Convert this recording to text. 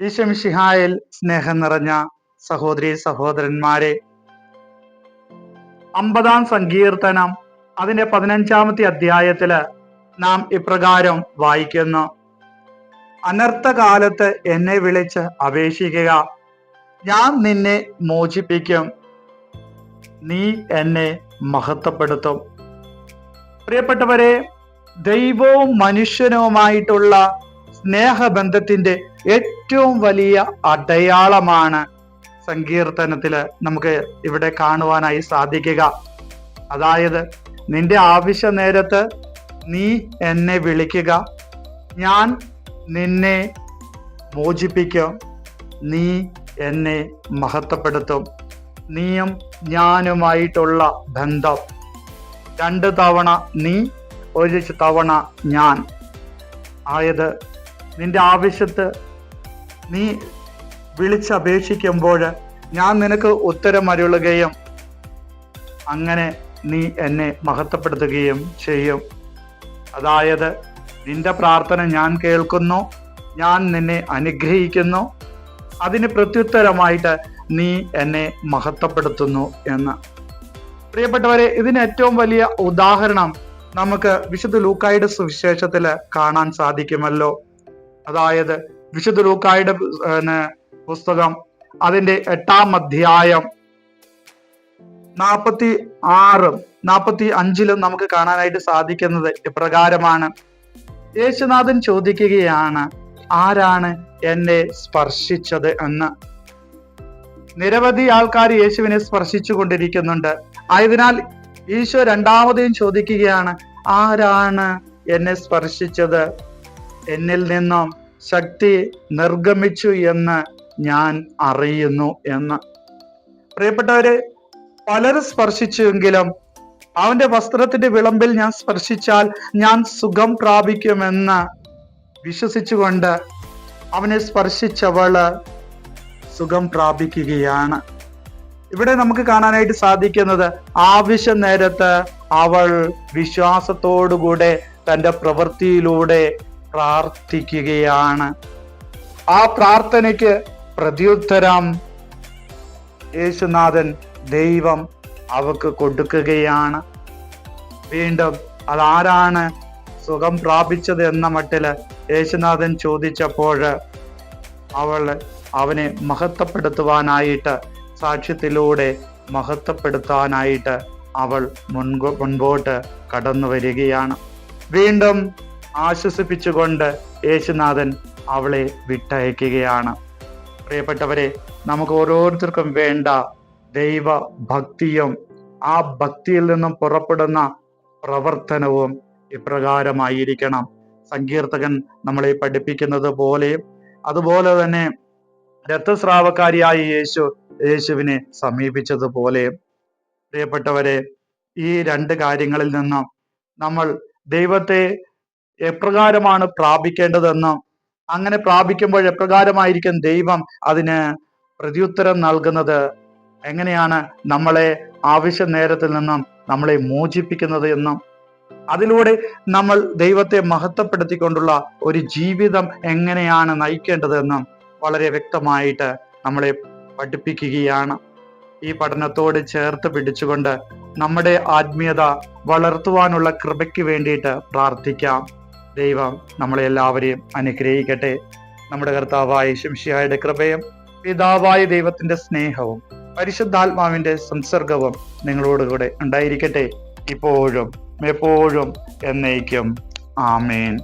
ഈശംഷിഹായിൽ സ്നേഹം നിറഞ്ഞ സഹോദരി സഹോദരന്മാരെ അമ്പതാം സങ്കീർത്തനം അതിന്റെ പതിനഞ്ചാമത്തെ അധ്യായത്തിൽ നാം ഇപ്രകാരം വായിക്കുന്നു. അനർത്ഥകാലത്ത് എന്നെ വിളിച്ച് അപേക്ഷിക്കുക ഞാൻ നിന്നെ മോചിപ്പിക്കും നീ എന്നെ മഹത്വപ്പെടുത്തും. പ്രിയപ്പെട്ടവരെ ദൈവവും മനുഷ്യനുമായിട്ടുള്ള സ്നേഹബന്ധത്തിന്റെ ഏറ്റവും വലിയ അടയാളമാണ് സങ്കീർത്തനത്തിൽ നമുക്ക് ഇവിടെ കാണുവാനായി സാധിക്കുക. അതായത് നിന്റെ ആവശ്യ നേരത്ത് നീ എന്നെ വിളിക്കുക. ഞാൻ നിന്നെ മോചിപ്പിക്കും. നീ എന്നെ മഹത്വപ്പെടുത്തും. നീയും ഞാനുമായിട്ടുള്ള ബന്ധം. രണ്ട് തവണ നീ ഒരു തവണ ഞാൻ. ആയത് നിന്റെ ആവശ്യത്ത് നീ വിളിച്ചപേക്ഷിക്കുമ്പോൾ ഞാൻ നിനക്ക് ഉത്തരം അരുളുകയും അങ്ങനെ നീ എന്നെ മഹത്വപ്പെടുത്തുകയും ചെയ്യും. അതായത് നിന്റെ പ്രാർത്ഥന ഞാൻ കേൾക്കുന്നു ഞാൻ നിന്നെ അനുഗ്രഹിക്കുന്നു അതിന് പ്രത്യുത്തരമായിട്ട് നീ എന്നെ മഹത്വപ്പെടുത്തുന്നു എന്ന്. പ്രിയപ്പെട്ടവരെ ഇതിന് ഏറ്റവും വലിയ ഉദാഹരണം നമുക്ക് വിശുദ്ധ ലൂക്കായുടെ സുവിശേഷത്തിൽ കാണാൻ സാധിക്കുമല്ലോ. അതായത് വിശുദ്ധ ലൂക്കായുടെ പുസ്തകം അതിന്റെ എട്ടാം അധ്യായം നാപ്പത്തി ആറും നാപ്പത്തി അഞ്ചിലും നമുക്ക് കാണാനായിട്ട് സാധിക്കുന്നത് ഇപ്രകാരമാണ്. യേശുനാഥൻ ചോദിക്കുകയാണ് ആരാണ് എന്നെ സ്പർശിച്ചത് എന്ന്? നിരവധി ആൾക്കാർ യേശുവിനെ സ്പർശിച്ചു കൊണ്ടിരിക്കുന്നുണ്ട്. ആയതിനാൽ ഈശോ രണ്ടാമതെയും ചോദിക്കുകയാണ് ആരാണ് എന്നെ സ്പർശിച്ചത്? എന്നിൽ നിന്നും ശക്തി നിർഗമിച്ചു എന്ന് ഞാൻ അറിയുന്നു എന്ന്. പ്രിയപ്പെട്ടവര് പലരും സ്പർശിച്ചുവെങ്കിലും അവന്റെ വസ്ത്രത്തിന്റെ വിളമ്പിൽ ഞാൻ സ്പർശിച്ചാൽ ഞാൻ സുഖം പ്രാപിക്കുമെന്ന് വിശ്വസിച്ചുകൊണ്ട് അവനെ സ്പർശിച്ചവൾ സുഖം പ്രാപിക്കുകയാണ്. ഇവിടെ നമുക്ക് കാണാനായിട്ട് സാധിക്കുന്നത് ആവശ്യ നേരത്ത് അവൾ വിശ്വാസത്തോടുകൂടെ തന്റെ പ്രവൃത്തിയിലൂടെ പ്രാർത്ഥിക്കുകയാണ്. ആ പ്രാർത്ഥനയ്ക്ക് പ്രത്യുത്തരം യേശുനാഥൻ ദൈവം അവക്ക് കൊടുക്കുകയാണ്. വീണ്ടും അതാരാണ് സുഖം പ്രാപിച്ചത് എന്ന മട്ടിൽ യേശുനാഥൻ ചോദിച്ചപ്പോൾ അവൾ അവനെ മഹത്വപ്പെടുത്തുവാനായിട്ട് സാക്ഷ്യത്തിലൂടെ മഹത്വപ്പെടുത്താനായിട്ട് അവൾ മുൻപോ മുൻപോട്ട് കടന്നു വരികയാണ് വീണ്ടും ആശ്വസിപ്പിച്ചുകൊണ്ട് യേശുനാഥൻ അവളെ വിട്ടയക്കുകയാണ്. പ്രിയപ്പെട്ടവരെ നമുക്ക് ഓരോരുത്തർക്കും വേണ്ട ദൈവ ഭക്തിയും ആ ഭക്തിയിൽ നിന്നും പുറപ്പെടുന്ന പ്രവർത്തനവും ഇപ്രകാരമായിരിക്കണം. സങ്കീർത്തകൻ നമ്മളെ പഠിപ്പിക്കുന്നത് പോലെയും അതുപോലെ തന്നെ രക്തസ്രാവക്കാരിയായ യേശു യേശുവിനെ സമീപിച്ചതുപോലെയും പ്രിയപ്പെട്ടവരെ ഈ രണ്ട് കാര്യങ്ങളിൽ നിന്നും നമ്മൾ ദൈവത്തെ എപ്രകാരമാണ് പ്രാപിക്കേണ്ടതെന്നും അങ്ങനെ പ്രാപിക്കുമ്പോൾ എപ്രകാരമായിരിക്കും ദൈവം അതിന് പ്രത്യുത്തരം നൽകുന്നത്? എങ്ങനെയാണ് നമ്മളെ ആവശ്യ നേരത്തിൽ നിന്നും നമ്മളെ മോചിപ്പിക്കുന്നത് എന്നും? അതിലൂടെ നമ്മൾ ദൈവത്തെ മഹത്വപ്പെടുത്തിക്കൊണ്ടുള്ള ഒരു ജീവിതം എങ്ങനെയാണ് നയിക്കേണ്ടതെന്നും വളരെ വ്യക്തമായിട്ട് നമ്മളെ പഠിപ്പിക്കുകയാണ്. ഈ പഠനത്തോട് ചേർത്ത് പിടിച്ചുകൊണ്ട് നമ്മുടെ ആത്മീയത വളർത്തുവാനുള്ള കൃപയ്ക്ക് വേണ്ടിയിട്ട് പ്രാർത്ഥിക്കാം. ദൈവം നമ്മളെ എല്ലാവരെയും അനുഗ്രഹിക്കട്ടെ. നമ്മുടെ കർത്താവായ ശംഷിയായുടെ കൃപയും പിതാവായ ദൈവത്തിന്റെ സ്നേഹവും പരിശുദ്ധാത്മാവിന്റെ സംസർഗവും നിങ്ങളോടുകൂടെ ഉണ്ടായിരിക്കട്ടെ. ഇപ്പോഴും എപ്പോഴും എന്നേക്കും. ആമേൻ.